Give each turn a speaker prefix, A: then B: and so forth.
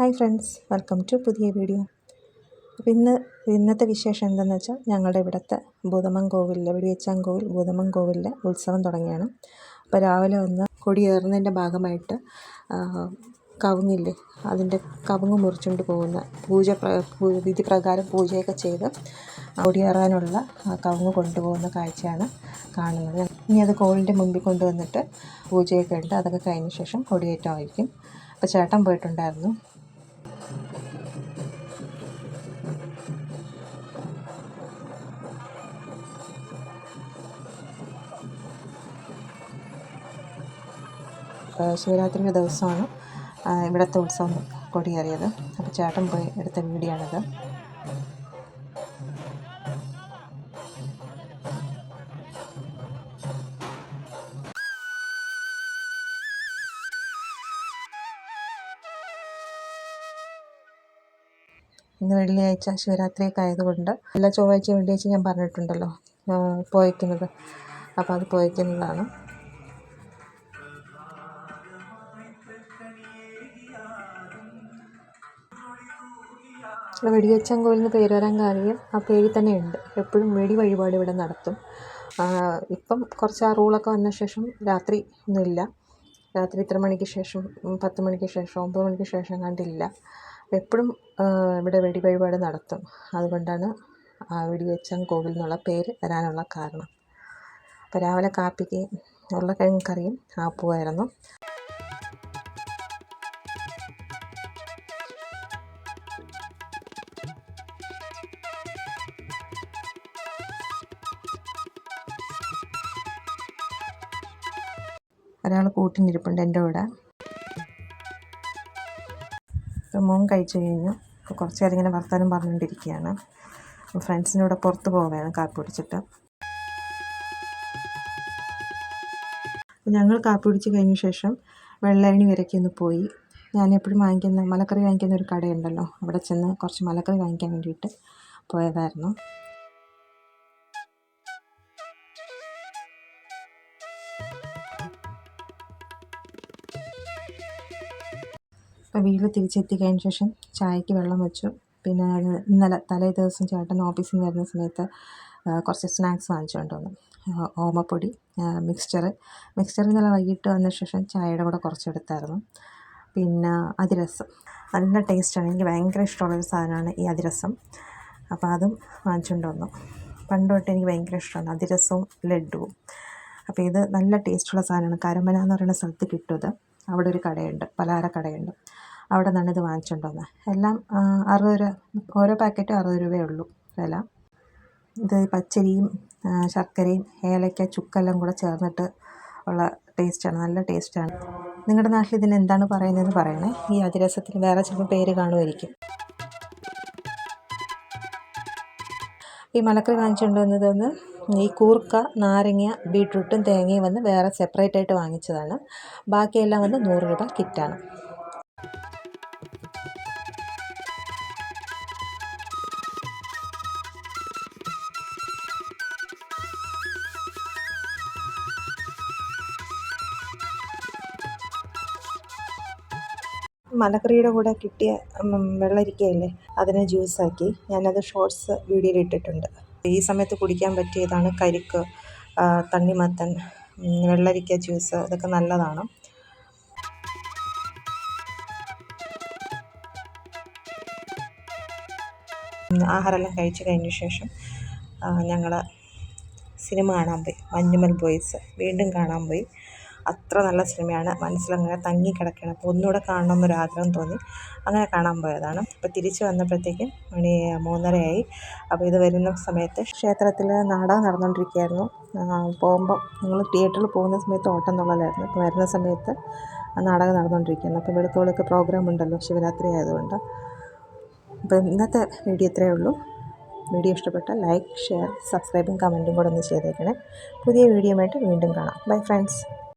A: Hi friends welcome to പുതിയ video. അപ്പോൾ ഇന്ന് ഇന്നത്തെ വിശേഷം എന്താണെന്ന് വെച്ചാൽ ഞങ്ങളുടെ ഇവിടുത്തെ ഭൂതമം കോവിലിലെ വെടിവെച്ചാൻ കോവിൽ ഭൂതമം കോവിലിലെ ഉത്സവം തുടങ്ങിയാണ്. അപ്പോൾ രാവിലെ വന്ന് കൊടിയേറുന്നതിന്റെ ഭാഗമായിട്ട് കവുങ്ങില്ലേ അതിന്റെ കവുങ്ങ് മുറിച്ചുകൊണ്ട് പോകുന്ന പൂജ വിധി പ്രകാരം പൂജയൊക്കെ ചെയ്ത് കൊടിയേറാനുള്ള കവുങ്ങ് കൊണ്ടുപോകുന്ന കാഴ്ചയാണ് കാണുന്നത്. ഇനി അത് കോവിലിന്റെ മുമ്പിൽ കൊണ്ടുവന്നിട്ട് പൂജയൊക്കെ ഉണ്ട്. അതൊക്കെ കഴിഞ്ഞ ശേഷം കൊടിയേറ്റമായിരിക്കും. അപ്പോൾ ചേട്ടൻ പോയിട്ടുണ്ടായിരുന്നു. ശിവരാത്രിയുടെ ദിവസമാണ്. ഇവിടുത്തെ ഉത്സവം കൊടിയേറിയത്. അപ്പോൾ ചേട്ടൻ പോയി എടുത്ത വീഡിയോ ആണിത് ഇന്ന് വെള്ളിയാഴ്ച ശിവരാത്രിയൊക്കെ ആയതുകൊണ്ട് എല്ലാ ചൊവ്വാഴ്ച വെള്ളിയാഴ്ച ഞാൻ പറഞ്ഞിട്ടുണ്ടല്ലോ പോയിക്കുന്നത്. അപ്പോൾ അത് പോയിക്കുന്നതാണ്. വെടിവെച്ചാൻ കോവിൽ പേര് വരാൻ കാര്യം ആ പേരിൽ തന്നെ ഉണ്ട് എപ്പോഴും വെടി വഴിപാട് ഇവിടെ നടത്തും. ഇപ്പം കുറച്ച് ആ റൂളൊക്കെ വന്ന ശേഷം രാത്രി ഒന്നുമില്ല രാത്രി ഇത്ര മണിക്ക് ശേഷം പത്ത് മണിക്ക് ശേഷം ഒമ്പത് മണിക്ക് ശേഷം കണ്ടില്ല എപ്പോഴും ഇവിടെ വെടി വഴിപാട് നടത്തും. അതുകൊണ്ടാണ് ആ വെടിവെച്ചൻ കോവിൽ എന്നുള്ള പേര് വരാനുള്ള കാരണം. അപ്പോൾ രാവിലെ കാപ്പിക്ക് ഉരുളക്കിഴങ്ങ് കറിയും ആപ്പുമായിരുന്നു ഒരാൾ കൂട്ടിനിരിപ്പുണ്ട് എന്റെ കൂടെ. ഇപ്പം മോൻ കഴിച്ചു കഴിഞ്ഞു. അപ്പോൾ കുറച്ച് നേരം ഇങ്ങനെ വർത്തമാനം പറഞ്ഞുകൊണ്ടിരിക്കുകയാണ്. ഫ്രണ്ട്സിന്റെ കൂടെ പുറത്ത് പോവുകയാണ് കാപ്പി പിടിച്ചിട്ട് ഞങ്ങൾ കാപ്പി പിടിച്ച് കഴിഞ്ഞ ശേഷം വെള്ളരണി വരയ്ക്ക് ഒന്ന് പോയി. ഞാൻ എപ്പോഴും വാങ്ങിക്കുന്ന മലക്കറി വാങ്ങിക്കുന്ന ഒരു കടയുണ്ടല്ലോ. അവിടെ ചെന്ന് കുറച്ച് മലക്കറി വാങ്ങിക്കാൻ വേണ്ടിയിട്ട് പോയതായിരുന്നു. അപ്പോൾ വീട്ടിൽ തിരിച്ചെത്തി കഴിഞ്ഞ ശേഷം ചായക്ക് വെള്ളം വെച്ചു. പിന്നെ ഇന്നലെ തലേ ദിവസം ചേട്ടൻ ഓഫീസിൽ നിന്ന് വരുന്ന സമയത്ത് കുറച്ച് സ്നാക്സ് വാങ്ങിച്ചുകൊണ്ട് വന്നു ഓമപ്പൊടി മിക്സ്ചർ മിക്സ്ചർ ഇന്നലെ വൈകിട്ട് വന്ന ശേഷം ചായയുടെ കൂടെ കുറച്ചെടുത്തായിരുന്നു. പിന്നെ അതിരസം. നല്ല ടേസ്റ്റാണ് എനിക്ക് ഭയങ്കര ഇഷ്ടമുള്ളൊരു സാധനമാണ് ഈ അതിരസം. അപ്പോൾ അതും വാങ്ങിച്ചുകൊണ്ട് വന്നു പണ്ട് തൊട്ട് എനിക്ക് ഭയങ്കര ഇഷ്ടമാണ് അതിരസവും ലഡുവും അപ്പോൾ ഇത് നല്ല ടേസ്റ്റുള്ള സാധനമാണ്. കരമന എന്ന് പറയുന്ന സ്ഥലത്ത് കിട്ടും അവിടെ ഒരു കടയുണ്ട് പലഹാര കടയുണ്ട്. അവിടെ നിന്നാണ് ഇത് വാങ്ങിച്ചുകൊണ്ട് എല്ലാം അറുപത് രൂപ ഓരോ പാക്കറ്റും അറുപത് രൂപയേ ഉള്ളൂ വില. ഇത് പച്ചരിയും ശർക്കരയും ഏലക്ക ചുക്കെല്ലാം കൂടെ ചേർന്നിട്ട് ഉള്ള ടേസ്റ്റാണ് നല്ല ടേസ്റ്റാണ്. നിങ്ങളുടെ നാട്ടിൽ ഇതിന് എന്താണ് പറയുന്നതെന്ന് പറയണേ. ഈ അതിരസത്തിന് വേറെ ചിലപ്പോൾ പേര് കാണുമായിരിക്കും. ഈ മലക്കറി വാങ്ങിച്ചുകൊണ്ട് ഈ കൂർക്ക നാരങ്ങ ബീട്രൂട്ടും തേങ്ങയും വന്ന് വേറെ സെപ്പറേറ്റ് ആയിട്ട് വാങ്ങിച്ചതാണ്. ബാക്കിയെല്ലാം വന്ന് നൂറ് രൂപ കിറ്റാണ്. മലക്കറിയുടെ കൂടെ കിട്ടിയ വെള്ളരിക്കയല്ലേ അതിനെ ജ്യൂസാക്കി ഞാനത് ഷോർട്സ് വീഡിയോയിൽ ഇട്ടിട്ടുണ്ട്. ഈ സമയത്ത് കുടിക്കാൻ പറ്റിയതാണ് കരിക്ക് തണ്ണിമത്തൻ വെള്ളരിക്ക ജ്യൂസ് അതൊക്കെ നല്ലതാണ്. ആഹാരമെല്ലാം കഴിച്ചു കഴിഞ്ഞ ശേഷം ഞങ്ങൾ സിനിമ കാണാൻ പോയി. മഞ്ഞുമൽ ബോയ്സ് വീണ്ടും കാണാൻ പോയി. അത്ര നല്ല സിനിമയാണ്. മനസ്സിലങ്ങനെ തങ്ങി കിടക്കുകയാണ്. അപ്പോൾ ഒന്നുകൂടെ കാണണം ആഗ്രഹം തോന്നി. അങ്ങനെ കാണാൻ പോയതാണ്. അപ്പോൾ തിരിച്ചു വന്നപ്പോഴത്തേക്കും മണി മൂന്നരയായി. അപ്പോൾ ഇത് വരുന്ന സമയത്ത് ക്ഷേത്രത്തിൽ നാടകം നടന്നുകൊണ്ടിരിക്കുകയായിരുന്നു. പോകുമ്പോൾ ഞങ്ങൾ തിയേറ്ററിൽ പോകുന്ന സമയത്ത് ഓട്ടം തുള്ളലായിരുന്നു. അപ്പോൾ വരുന്ന സമയത്ത് നാടകം നടന്നുകൊണ്ടിരിക്കുകയാണ്. അപ്പോൾ വെളുത്തോളൊക്കെ പ്രോഗ്രാം ഉണ്ടല്ലോ ശിവരാത്രി ആയതുകൊണ്ട്. അപ്പോൾ ഇന്നത്തെ വീഡിയോ ഇത്രയേ ഉള്ളൂ. വീഡിയോ ഇഷ്ടപ്പെട്ട ലൈക്ക് ഷെയർ സബ്സ്ക്രൈബും കമന്റും കൂടെ ഒന്ന് ചെയ്തേക്കണേ. പുതിയ വീഡിയോ ആയിട്ട് വീണ്ടും കാണാം. Bye friends.